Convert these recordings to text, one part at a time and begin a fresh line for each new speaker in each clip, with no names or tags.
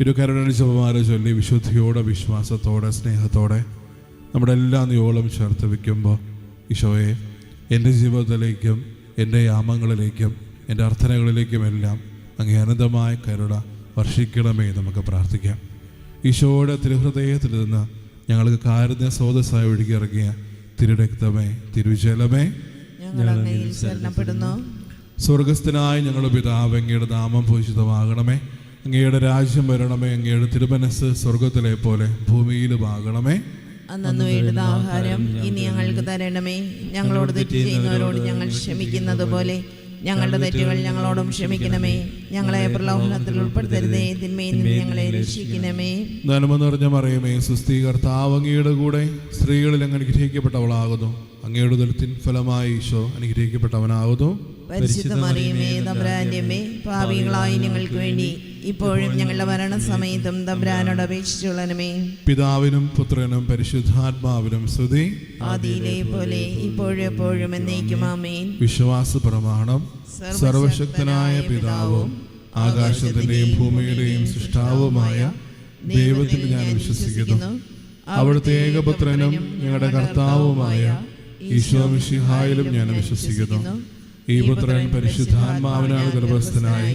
ഇരു ജപമാല ചൊല്ലി വിശുദ്ധിയോടെ വിശ്വാസത്തോടെ സ്നേഹത്തോടെ നമ്മുടെ എല്ലാ നിയോളം ചേർത്ത് വയ്ക്കുമ്പോൾ ഈശോയെ എന്റെ ജീവിതത്തിലേക്കും എന്റെ യാമങ്ങളിലേക്കും എന്റെ അർത്ഥനകളിലേക്കുമെല്ലാം അങ്ങേ അനന്തമായ കരുണ വർഷിക്കണമേ നമുക്ക് പ്രാർത്ഥിക്കാം. ഈശോയുടെ തിരുഹൃദയത്തിൽ നിന്ന് ഞങ്ങൾക്ക് കാരുണ്യ സ്രോതസ്സായി ഒഴുകിയിറങ്ങിയ തിരുരക്തമേ തിരുജലമേ സ്വർഗസ്ഥനായ ഞങ്ങളുടെ പിതാവ് അങ്ങയുടെ നാമം പൂജിതമാകണമേ. അങ്ങയുടെ രാജ്യം വരണമേ അങ്ങയുടെ തിരുമനസ് സ്വർഗത്തിലെ പോലെ ഭൂമിയിലുമാകണമേ
അന്നു വേണ്ടുന്ന ആഹാരം ഇനി ഞങ്ങൾക്ക് തരണമേ. ഞങ്ങളോട് തെറ്റ് ചെയ്യുന്നവരോട് ഞങ്ങൾ ക്ഷമിക്കുന്നത് പോലെ ഞങ്ങളുടെ തെറ്റുകൾ ഞങ്ങളോടും ക്ഷമിക്കണമേ. ഞങ്ങളെ പ്രലോഭനത്തിൽ ഉൾപ്പെടുത്തരുതേ. തിന്മയിൽ നിന്ന് ഞങ്ങളെ രക്ഷിക്കണമേ.
നന്മ നിറഞ്ഞ മറിയമേ സുസ്ഥീ കർത്താവ് അങ്ങയുടെ കൂടെ സ്ത്രീകളിൽ അങ്ങ് അനുഗ്രഹിക്കപ്പെട്ടവളാകുന്നു. അങ്ങയുടെ ദലത്തിൻ ഫലമായി ഈശോ അനുഗ്രഹിക്കപ്പെട്ടവനാകുന്നു.
പരിശുദ്ധ മറിയമേ തമ്പ്രാന്റെ അമ്മേ പാവികളായി ഞങ്ങൾക്ക് വേണ്ടി ഇപ്പോഴും ഞങ്ങളുടെ മരണസമയത്തും തമ്പ്രാനോട് അപേക്ഷിച്ചുള്ളനമേ
പിതാവിനും പുത്രനും പരിശുദ്ധാത്മാവിനും സ്തുതി.
ആദിയിലെ പോലെ ഇപ്പോഴും എപ്പോഴും എന്നേക്കും ആമേൻ.
വിശ്വാസ പ്രമാണം സർവശക്തനായ പിതാവും ആകാശത്തിന്റെയും ഭൂമിയുടെയും സൃഷ്ടാവുമായ ദൈവത്തിൽ ഞാൻ വിശ്വസിക്കുന്നു. അവിടുത്തെ ഏകപുത്രനും ഞങ്ങളുടെ കർത്താവുമായ ഈശോ മിശിഹായിലും ഞാൻ വിശ്വസിക്കുന്നു. ഈ പുത്രൻ പരിശുദ്ധാത്മാവിനാണ് ഗർഭസ്ഥനായി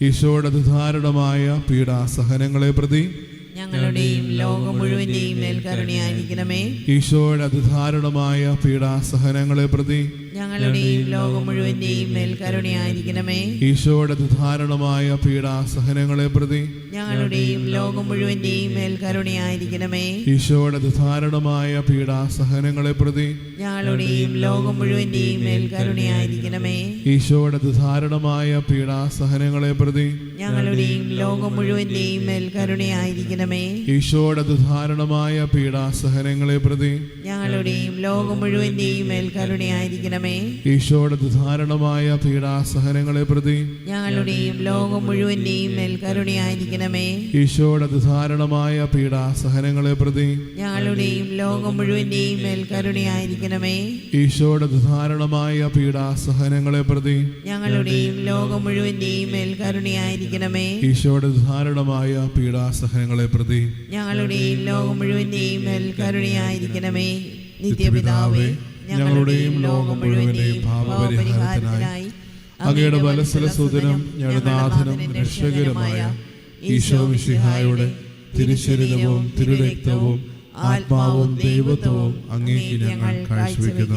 ഈശോയുടെ ധാരണമായ പീഡാസഹനങ്ങളെ പ്രതി
ഞങ്ങളുടെയും ലോകം മുഴുവന്റെയും മേൽ കരുണയായിരിക്കണമേ
ഈശോയുടെ അതിധാരണമായ പീഡാസഹനങ്ങളെ പ്രതി
ഞങ്ങളുടെയും ലോകം മുഴുവന്റെയും മേൽ കരുണയായിരിക്കണമേ.
ഈശോയുടെ ധാരണമായ പീഡാസഹനങ്ങളെ പ്രതി
ഞങ്ങളുടെയും ലോകം മുഴുവന്റെയും മേൽ കരുണയായിരിക്കണമേ.
ഈശോയുടെ ധാരണമായ പീഡാസഹനങ്ങളെ പ്രതി
ഞങ്ങളുടെയും ലോകം മുഴുവന്റെയും മേൽ കരുണയായിരിക്കണമേ.
ഈശോയുടെ ധാരണമായ പീഡാസഹനങ്ങളെ പ്രതി
ഞങ്ങളുടെയും ലോകം മുഴുവന്റെയും മേൽ കരുണയായിരിക്കണമേ.
ഈശോയുടെ ധാരണമായ പീഡാസഹനങ്ങളെ പ്രതി
ഞങ്ങളുടെയും ലോകം മുഴുവന്റെയും മേൽ കരുണയായിരിക്കണമേ
ഈശോയുടെ ധാരണമായ പീഡാസഹനങ്ങളെ പ്രതി
ഞങ്ങളുടെയും ലോകം മുഴുവന്റെയും മേൽ കരുണയായിരിക്കണമേ.
ഈശോയുടെ ധാരണമായ പീഡാസഹനങ്ങളെ പ്രതി
ഞങ്ങളുടെയും ലോകം മുഴുവന്റെയും മേൽ കരുണയായിരിക്കണമേ.
ഈശോയുടെ ധാരണമായ പീഡാസഹനങ്ങളെ പ്രതി
ഞങ്ങളുടെയും ലോകം മുഴുവന്റെയും മേൽ കരുണയായിരിക്കണമേ.
ഈശോയുടെ ധാരണമായ പീഡാസഹനങ്ങളെ പ്രതി
ഞങ്ങളുടെയും ലോകം മുഴുവന്റെയും മേൽ കരുണയായിരിക്കണമേ. നിത്യപിതാവേ ഞങ്ങളുടെയും ലോകം മുഴുവനെയും ഭാവപരിഹാരത്തിനായി
അങ്ങയുടെ വലസല സുതനും ഞങ്ങളുടെ രക്ഷകരുമായ ഈശോ മിഷിഹായുടെ തിരുശരീരവും തിരുരക്തവും ആത്മാവും ദൈവത്വവും അങ്ങേക്ക് ഞങ്ങൾ കാഴ്ചവെക്കുന്നു.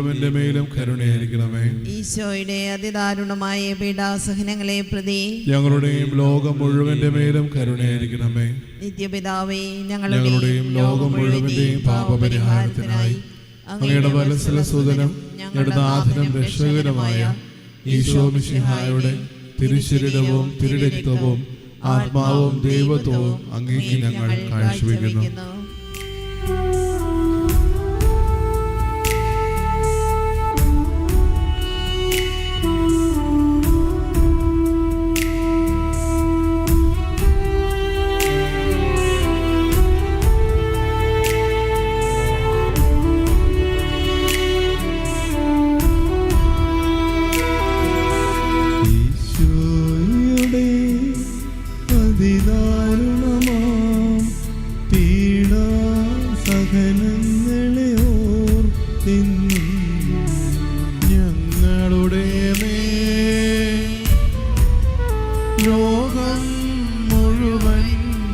മുഴുവന്റെ മേലും കരുണയായിരിക്കണമേ.
ഈശോയുടെ അതിദാരുണമായ പീഡാസഹനങ്ങളെ പ്രതി
ഞങ്ങളുടെയും ലോകം മുഴുവന്റെ മേലും കരുണയായിരിക്കണമേ.
നിത്യപിതാവേ
ഞങ്ങളുടെയും ലോകം മുഴുവന്റെയും പാപപരിഹാരത്തിനായി അങ്ങയുടെ വലസലസുതനും ഞങ്ങളുടെ നാഥനും രക്ഷകരമായ ഈശോ മിഷിഹായുടെ തിരുശരീരവും തിരുരക്തവും ആത്മാവും ദൈവത്വവും അങ്ങേക്ക് ഞങ്ങൾ കാഴ്ചവെക്കുന്നു.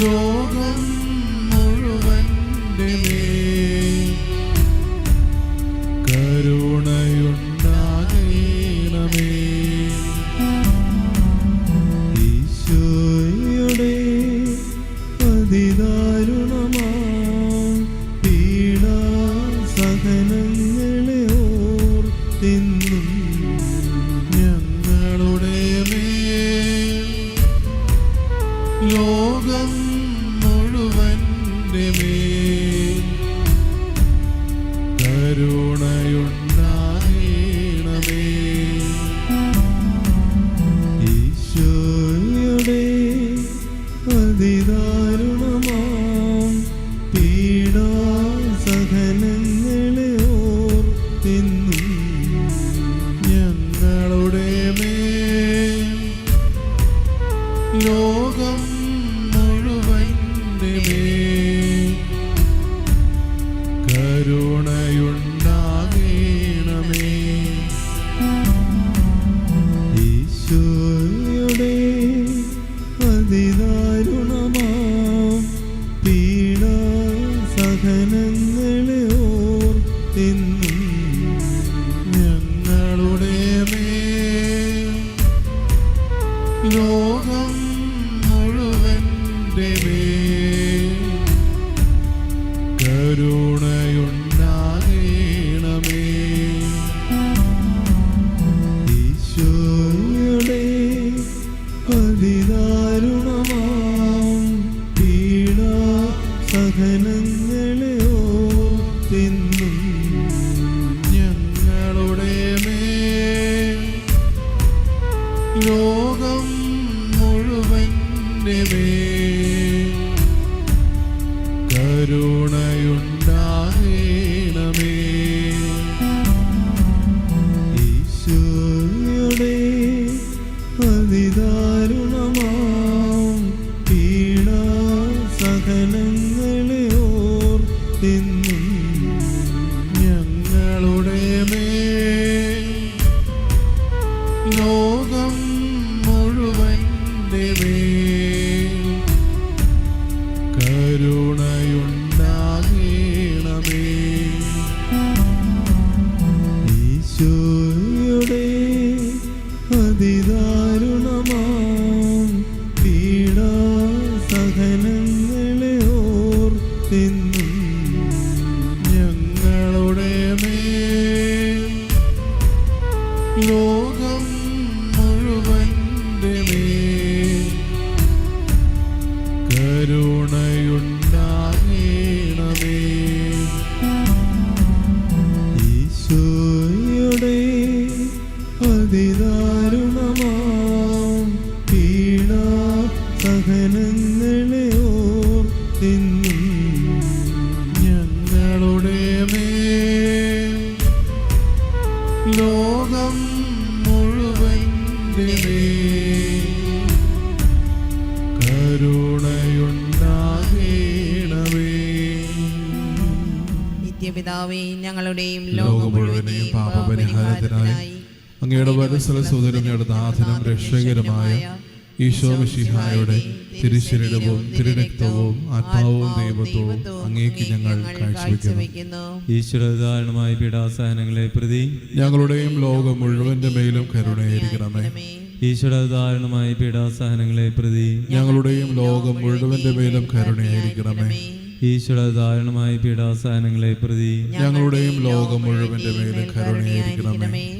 ലോകം ലോകം മുഴുവൻ കരുണയുണ്ടാകേണമേ.
നിത്യപിതാവേ ഞങ്ങളുടെയും
ലോകം മുഴുവനെയും പാപപരിഹാരത്തിനായി അങ്ങയുടെ വരസല സുതരങ്ങളുടെ നാഥനും രക്ഷകരമായ ഈശോ മിശിഹായുടെ തിരുശരീരവും തിരുരക്തവും ആത്മാവും ദൈവത്വവും അങ്ങേക്ക് ഞങ്ങൾ കാഴ്ചവെക്കുന്നു.
ഈശ്വരധാരണമായ പീഡാസഹനങ്ങളെ പ്രതി
ഞങ്ങളുടെയും ലോകം മുഴുവന്റെ മേലും കരുണയായിരിക്കണമേ.
ഈശ്വരധാരണമായ പീഡാസഹനങ്ങളെ പ്രതി
ഞങ്ങളുടെയും ലോകം മുഴുവന്റെ മേലും കരുണയായിരിക്കണമേ.
ഈശ്വരധാരണമായ പീഡാസഹനങ്ങളെ പ്രതി
ഞങ്ങളുടെയും ലോകം മുഴുവന്റെ മേലും കരുണയായിരിക്കണമേ.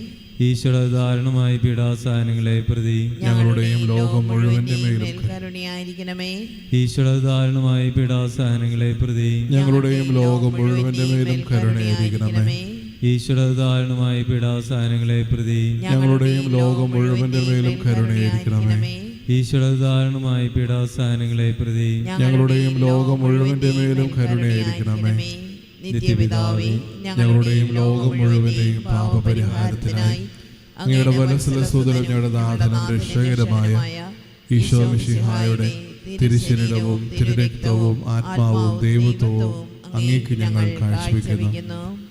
ഈശ്വരധാരണമായ പീഡാസഹനങ്ങളെ പ്രതി
ഞങ്ങളുടെയും ലോകം മുഴുവന്റെ മേലും
കരുണയായിരിക്കണമേ.
ഈശ്വരധാരണമായ പീഡാസഹനങ്ങളെ പ്രതി
ഞങ്ങളുടെയും ലോകം മുഴുവന്റെ മേലും കരുണയായിരിക്കണമേ.
ഈശ്വരധാരണമായ പീഡാസഹനങ്ങളെ പ്രതി
ഞങ്ങളുടെയും ലോകം മുഴുവന്റെ മേലും കരുണയായിരിക്കണമേ.
ഈശ്വരധാരണമായ പീഡാസഹനങ്ങളെ പ്രതി
ഞങ്ങളുടെയും ലോകം മുഴുവന്റെ മേലും കരുണയായിരിക്കണമേ.
നിത്യപിതാവേ
ഞങ്ങളുടെയും ലോകം മുഴുവന്റെയും പാപപരിഹാരത്തിനായി അങ്ങയുടെ വലസല സുതരഞ്ഞയുടെ നാടനം രക്ഷകരമായ ഈശോ മിഷിഹായുടെ തിരുശരീരവും തിരുരക്തവും ആത്മാവും ദൈവത്വവും അങ്ങേക്ക് ഞങ്ങൾ കാഴ്ചവെക്കുന്നു.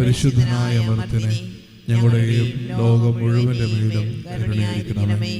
പരിശുദ്ധനായ മർത്തിനെ ഞങ്ങളുടെയും ലോകം മുഴുവന്റെ മേലും കരുണയായിരിക്കണമേ.